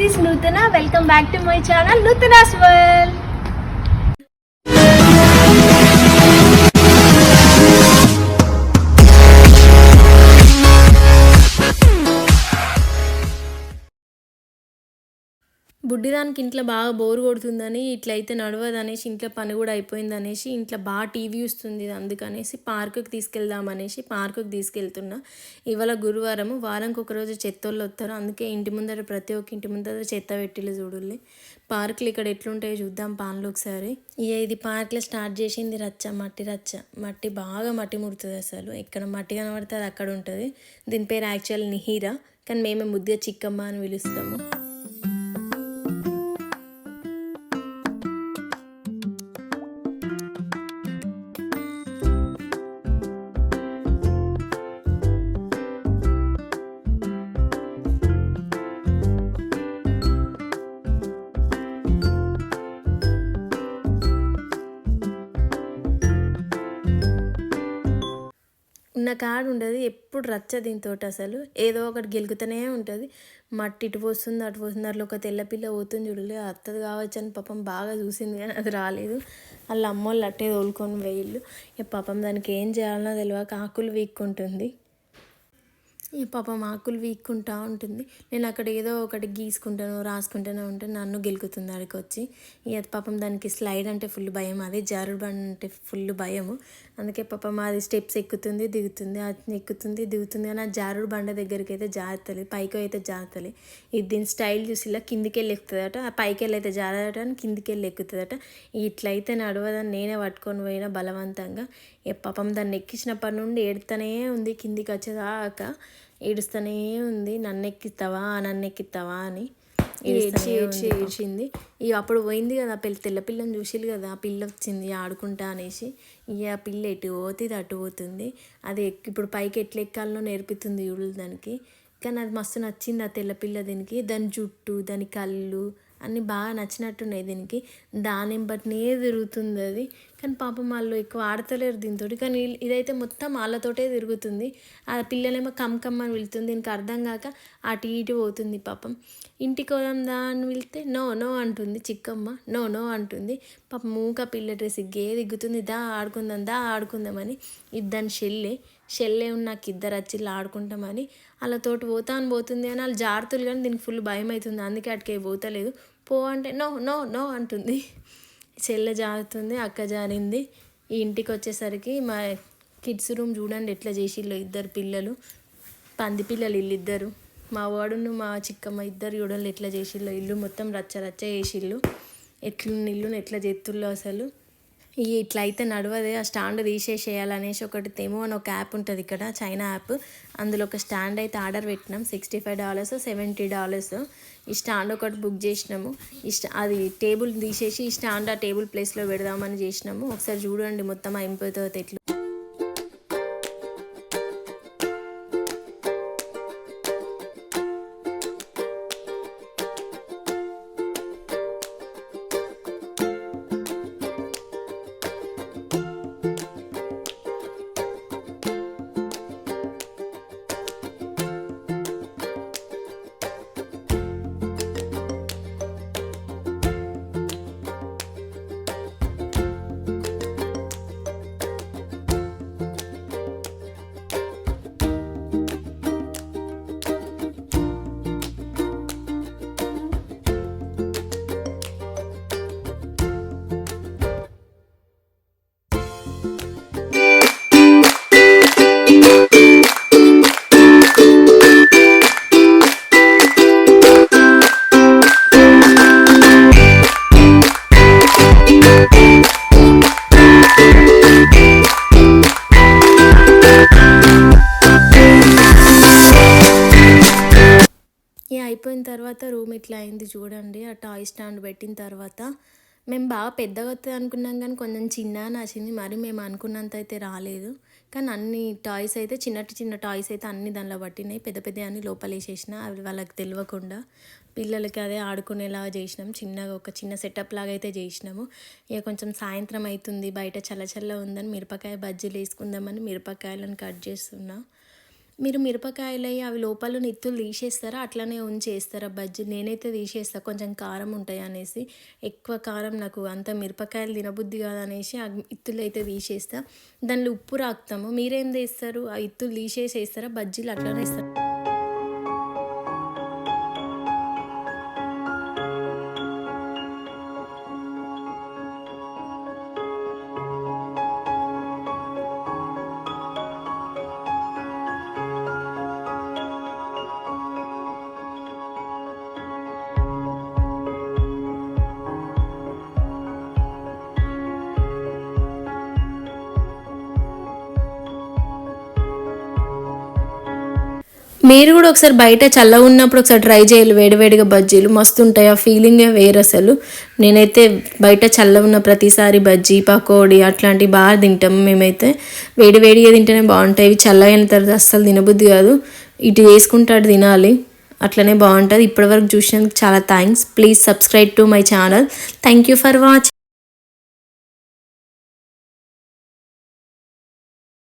This is Nutana. Welcome back to my channel, Nutana's World. బుడ్డిదానికి ఇంట్లో బాగా bore కొడుతుందని ఇట్లయితే నడవదనేసి ఇంట్లో పని కూడా అయిపోయింది అనేసి ఇంట్లో బాగా టీవీ వస్తుంది అందుకనేసి పార్కుకి అనేసి పార్కుకి తీసుకెళ్తున్నా ఇవాళ గురువారం వారంకి ఒకరోజు చెత్తోళ్ళు వస్తారు అందుకే ఇంటి ముందర ప్రతి ఒక్క ఇంటి ముందర చెత్త పెట్టిళ్ళు చూడులే పార్కులు ఇక్కడ ఎట్లుంటాయో చూద్దాం పాన్లు ఒకసారి ఇక ఇది పార్క్లో స్టార్ట్ చేసింది రచ్చ మట్టి రచ్చ మట్టి బాగా మట్టి ముడుతుంది అసలు ఇక్కడ మట్టి కనబడితే అది అక్కడ ఉంటుంది దీని పేరు యాక్చువల్ నిహీరా కానీ మేమే ముద్దుగా చిక్కమ్మ అని పిలుస్తాము ఉన్న కాడ ఉండదు ఎప్పుడు రచ్చ దీంతో అసలు ఏదో ఒకటి గెలుగుతూనే ఉంటుంది మట్టి ఇటు పోస్తుంది అటు పోస్తుంది అట్లా ఒక తెల్లపిల్ల పోతుంది చూడలే అత్తది కావచ్చు అని పాపం బాగా చూసింది కానీ అది రాలేదు వాళ్ళ అమ్మోళ్ళు అట్టే తోలుకొని వేయిళ్ళు ఇక పాపం దానికి ఏం చేయాలన్నా తెలియక ఆకులు వీక్కుంటుంది ఈ పాపం ఆకులు వీక్కుంటా ఉంటుంది నేను అక్కడ ఏదో ఒకటి గీసుకుంటాను రాసుకుంటూనే ఉంటే నన్ను గెలుకుతుంది అక్కడికి వచ్చి ఇక పాపం దానికి స్లైడ్ అంటే ఫుల్ భయం అదే జారుడు బండి అంటే ఫుల్ భయము అందుకే పాపం అది స్టెప్స్ ఎక్కుతుంది దిగుతుంది ఎక్కుతుంది దిగుతుంది కానీ ఆ జారుడు బండ దగ్గరికి అయితే జారుతుంది పైకి అయితే జారుతుంది ఇది దీని స్టైల్ చూసి ఇలా కిందికి వెళ్ళి ఎక్కుతుందట ఆ పైకి వెళ్ళి అయితే జారదట కిందికి వెళ్ళి ఎక్కుతుందట ఇట్లయితే నడవదని నేనే పట్టుకొని పోయినా బలవంతంగా ఏ పాపం దాన్ని ఎక్కించినప్పటి నుండి ఏడుతూనే ఉంది కిందికి వచ్చేదాకా ఏడుస్తూనే ఉంది నన్ను ఎక్కిస్తావా నన్ను ఎక్కిస్తావా అని ఏడ్చి ఏడ్చి ఏడ్చింది ఇక అప్పుడు పోయింది కదా పిల్ల తెల్ల పిల్లని చూసిరు కదా పిల్ల వచ్చింది ఆడుకుంటా అనేసి ఇక పిల్ల ఎటు పోతుంది ఇది అటు పోతుంది అది ఇప్పుడు పైకి ఎట్లా ఎక్కాలనో నేర్పుతుంది చూడు దానికి కానీ అది మస్తు నచ్చింది ఆ తెల్ల పిల్ల దీనికి దాని జుట్టు దాని కళ్ళు అన్నీ బాగా నచ్చినట్టున్నాయి దీనికి దానింపట్నే తిరుగుతుంది అది కానీ పాపం వాళ్ళు ఎక్కువ ఆడతలేరు దీంతో కానీ ఇదైతే మొత్తం వాళ్ళతోటే తిరుగుతుంది ఆ పిల్లలేమో కమ్ అని వెళుతుంది దీనికి అర్థం కాక అటు ఇటు పోతుంది పాపం ఇంటికి పోదాందా అని వెళ్తే నో నో అంటుంది చిక్కమ్మ నో నో అంటుంది పాపం మూక పిల్ల డ్రెస్ ఇగ్గే దిగుతుంది దా ఆడుకుందాం దా ఆడుకుందామని ఇది దాని షెల్లే షెల్లే ఉన్న నాకు ఇద్దరు వచ్చి ఆడుకుంటామని అలా తోటి పోతా అని పోతుంది అని వాళ్ళు జారుతులు కానీ దీనికి ఫుల్ భయం అవుతుంది అందుకే అటుకే పోతలేదు పో అంటే నో నో నో అంటుంది చెల్లె జారుతుంది అక్క జారింది ఈ ఇంటికి వచ్చేసరికి మా కిడ్స్ రూమ్ చూడండి ఎట్లా చేసిళ్ళు ఇద్దరు పిల్లలు పంది పిల్లలు వీళ్ళిద్దరు మా వాడును మా చిక్కమ్మ ఇద్దరు చూడండి ఎట్లా చేసిళ్ళు ఇల్లు మొత్తం రచ్చ రచ్చ చేసిళ్ళు ఎట్లున్న ఇల్లును ఎట్లా చేతుల్లో అసలు ఇట్లయితే నడవదే ఆ స్టాండ్ తీసేసేయాలనేసి ఒకటి తెము అని ఒక యాప్ ఉంటుంది ఇక్కడ చైనా యాప్ అందులో ఒక స్టాండ్ అయితే ఆర్డర్ పెట్టినాం sixty five dollars seventy dollars ఈ స్టాండ్ ఒకటి బుక్ చేసినాము ఈ అది టేబుల్ తీసేసి ఈ స్టాండ్ ఆ టేబుల్ ప్లేస్లో పెడదామని చేసినాము ఒకసారి చూడండి మొత్తం అయిపోతుంది ఎట్లా అయిపోయిన తర్వాత రూమ్ ఇట్లా అయింది చూడండి ఆ టాయ్ స్టాండ్ పెట్టిన తర్వాత మేము బాగా పెద్దగా వస్తుంది అనుకున్నాం కానీ కొంచెం చిన్న నచ్చింది మరి మేము అనుకున్నంత అయితే రాలేదు కానీ అన్ని టాయ్స్ అయితే చిన్న చిన్న టాయ్స్ అయితే అన్ని దానిలో పట్టినాయి పెద్ద పెద్ద అన్ని లోపలేసేసిన అవి వాళ్ళకి తెలియకుండా పిల్లలకి అదే ఆడుకునేలాగా చేసినాం చిన్నగా ఒక చిన్న సెటప్ లాగా అయితే చేసినాము ఇక కొంచెం సాయంత్రం అవుతుంది బయట చల్లచల్ల ఉందని మిరపకాయ బజ్జీలు వేసుకుందామని మిరపకాయలను కట్ చేస్తున్నాం మీరు మిరపకాయలు అవి అవి లోపల నిత్తులు తీసేస్తారా అట్లనే ఉంచేస్తారా బజ్జీ నేనైతే తీసేస్తా కొంచెం కారం ఉంటాయి అనేసి ఎక్కువ కారం నాకు అంత మిరపకాయలు తినబుద్ధి కాదనేసి ఆ ఇత్తులు అయితే తీసేస్తా దానిలో ఉప్పు రాకుతాము మీరేం చేస్తారు ఆ ఇత్తులు తీసేసేస్తారా బజ్జీలు అట్లనే ఇస్తారు మీరు కూడా ఒకసారి బయట చల్ల ఉన్నప్పుడు ఒకసారి ట్రై చేయాలి వేడివేడిగా బజ్జీలు మస్తు ఉంటాయి ఆ ఫీలింగే వేరు అసలు నేనైతే బయట చల్ల ఉన్న ప్రతిసారి బజ్జీ పకోడీ అట్లాంటివి బాగా తింటాం మేమైతే వేడివేడిగా తింటేనే బాగుంటాయి చల్ల అయిన తర్వాత అస్సలు తినబుద్ధి కాదు ఇటు చేసుకుంటే తినాలి అట్లనే బాగుంటుంది ఇప్పటివరకు చూసినందుకు చాలా thanks please subscribe to my channel thank you for watching